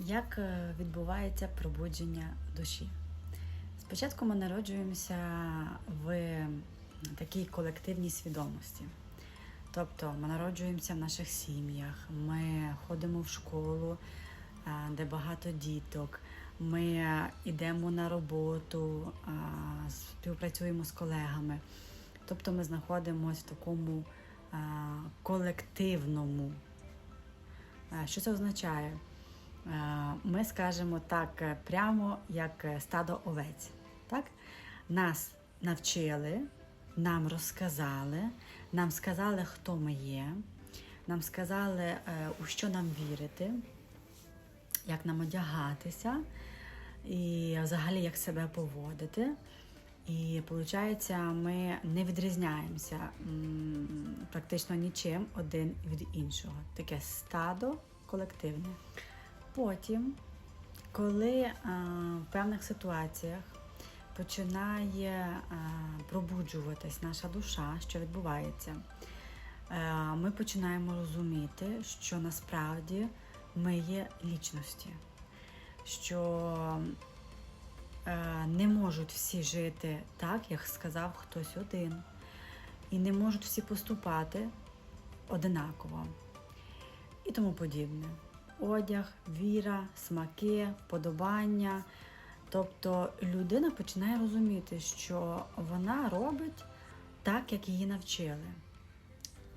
Як е, відбувається пробудження душі? Спочатку ми народжуємося в такій колективній свідомості. Тобто ми народжуємося в наших сім'ях, ми ходимо в школу, е, де багато діток, ми йдемо на роботу, е, співпрацюємо з колегами. Тобто ми знаходимося в такому колективному. Що це означає? Е, Ми скажемо так е, прямо, як е, стадо овець. Так? Нас навчили, нам розказали, нам сказали, хто ми є, нам сказали, у що нам вірити, як нам одягатися, і взагалі як себе поводити. І виходить, ми не відрізняємося практично нічим один від іншого. Таке стадо колективне. Потім, коли а, в певних ситуаціях починає а, пробуджуватись наша душа, що відбувається, е, ми починаємо розуміти, що насправді ми є лічності, що е, не можуть всі жити так, як сказав хтось один, і не можуть всі поступати одинаково і тому подібне. Одяг, віра, смаки, вподобання. Тобто людина починає розуміти, що вона робить так, як її навчили.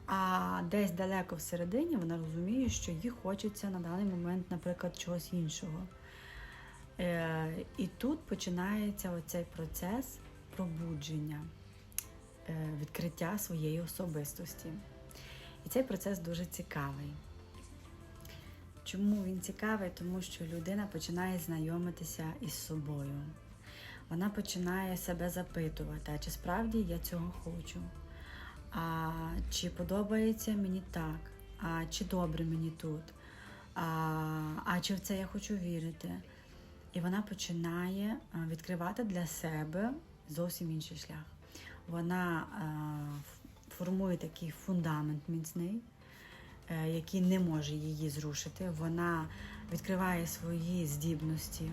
А десь далеко всередині вона розуміє, що їй хочеться на даний момент, наприклад, чогось іншого. Е, і тут починається оцей процес пробудження, е, відкриття своєї особистості. І цей процес дуже цікавий. Чому він цікавий? Тому що людина починає знайомитися із собою. Вона починає себе запитувати, а чи справді я цього хочу? А чи подобається мені так? А чи добре мені тут? А, а чи в це я хочу вірити? І вона починає відкривати для себе зовсім інший шлях. Вона а, формує такий фундамент міцний, який не може її зрушити. Вона відкриває свої здібності.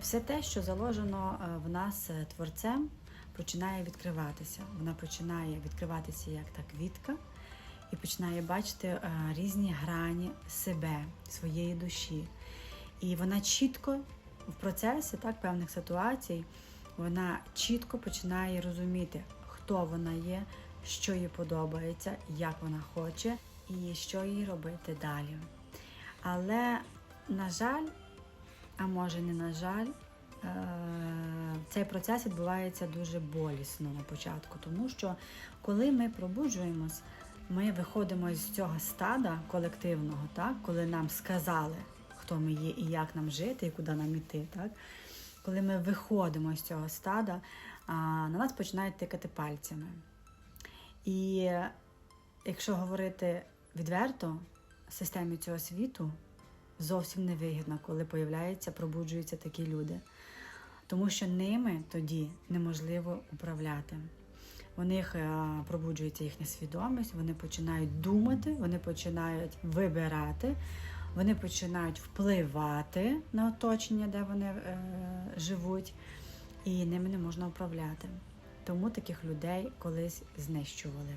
Все те, що заложено е, в нас е, творцем, починає відкриватися. Вона починає відкриватися як та квітка і починає бачити е, різні грані себе, своєї душі. І вона чітко в процесі так, певних ситуацій вона чітко починає розуміти, хто вона є, що їй подобається, як вона хоче і що їй робити далі. Але, на жаль, а може не на жаль, е, цей процес відбувається дуже болісно на початку, тому що коли ми пробуджуємось, ми виходимо з цього стада колективного, так, коли нам сказали, хто ми є і як нам жити, і куди нам іти. Так? Коли ми виходимо з цього стада, на нас починають тикати пальцями. І якщо говорити відверто, системі цього світу зовсім невигідно, коли появляються, пробуджуються такі люди. Тому що ними тоді неможливо управляти. У них е, пробуджується їхня свідомість, вони починають думати, вони починають вибирати, вони починають впливати на оточення, де вони е, живуть, і ними не можна управляти. Тому таких людей колись знищували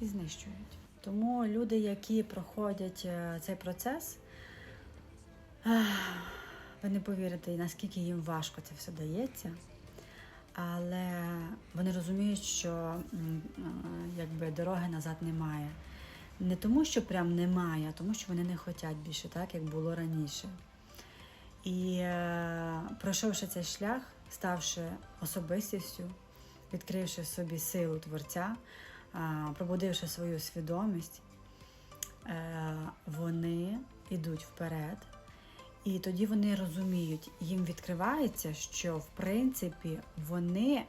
і знищують. Тому люди, які проходять е, цей процес, ви не повірите, наскільки їм важко це все дається. Але вони розуміють, що е, якби дороги назад немає. Не тому, що прям немає, а тому, що вони не хочуть більше так, як було раніше. І е, пройшовши цей шлях, ставши особистістю, відкривши в собі силу творця, пробудивши свою свідомість, е, вони йдуть вперед. І тоді вони розуміють, їм відкривається, що в принципі вони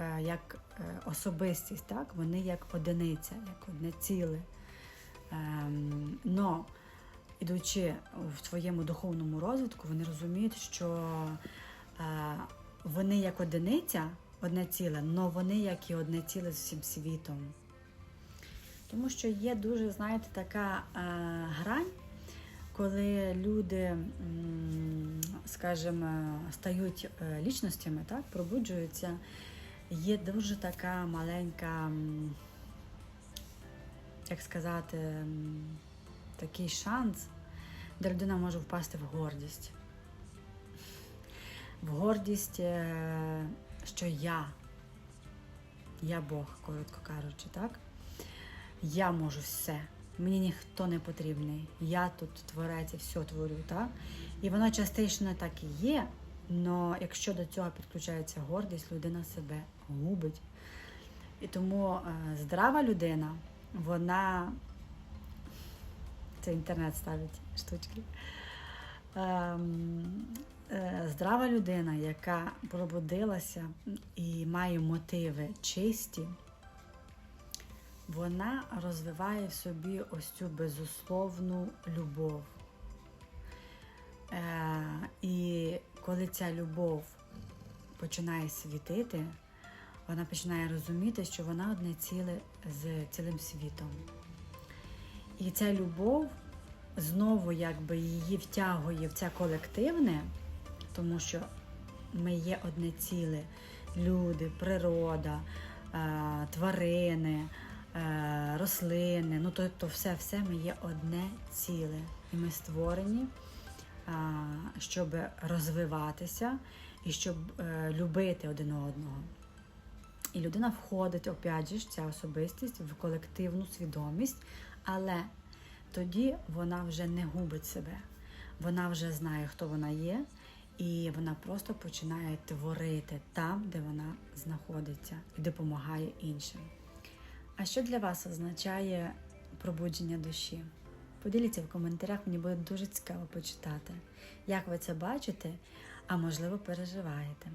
е, як е, особистість, так, вони як одиниця, як одне ціле. Ем, но ідучи в своєму духовному розвитку, вони розуміють, що вони як одиниця, одне ціле, але вони як і одне ціле з всім світом. Тому що є дуже, знаєте, така е, грань, коли люди скажімо, стають е, лічностями, так, пробуджуються, є дуже така маленька, як сказати, такий шанс, де людина може впасти в гордість. В гордість, е, що я, я Бог, коротко кажучи, так? Я можу все. Мені ніхто не потрібний. Я тут творець і все творю, так? І воно частично так і є, але якщо до цього підключається гордість, людина себе губить. І тому е, здрава людина, вона це інтернет ставить штучки. Е, здрава людина, яка пробудилася і має мотиви чисті, вона розвиває в собі ось цю безусловну любов. Е, і коли ця любов починає світити, вона починає розуміти, що вона одне ціле з цілим світом. І ця любов знову якби її втягує в це колективне, тому що ми є одне ціле. Люди, природа, е, тварини, е, рослини, ну тобто все-все ми є одне ціле. І ми створені, е, щоб розвиватися і щоб любити один одного. І людина входить, опять же, ця особистість в колективну свідомість, але тоді вона вже не губить себе. Вона вже знає, хто вона є, і вона просто починає творити там, де вона знаходиться, і допомагає іншим. А що для вас означає пробудження душі? Поділіться в коментарях, мені буде дуже цікаво почитати, як ви це бачите, а можливо переживаєте.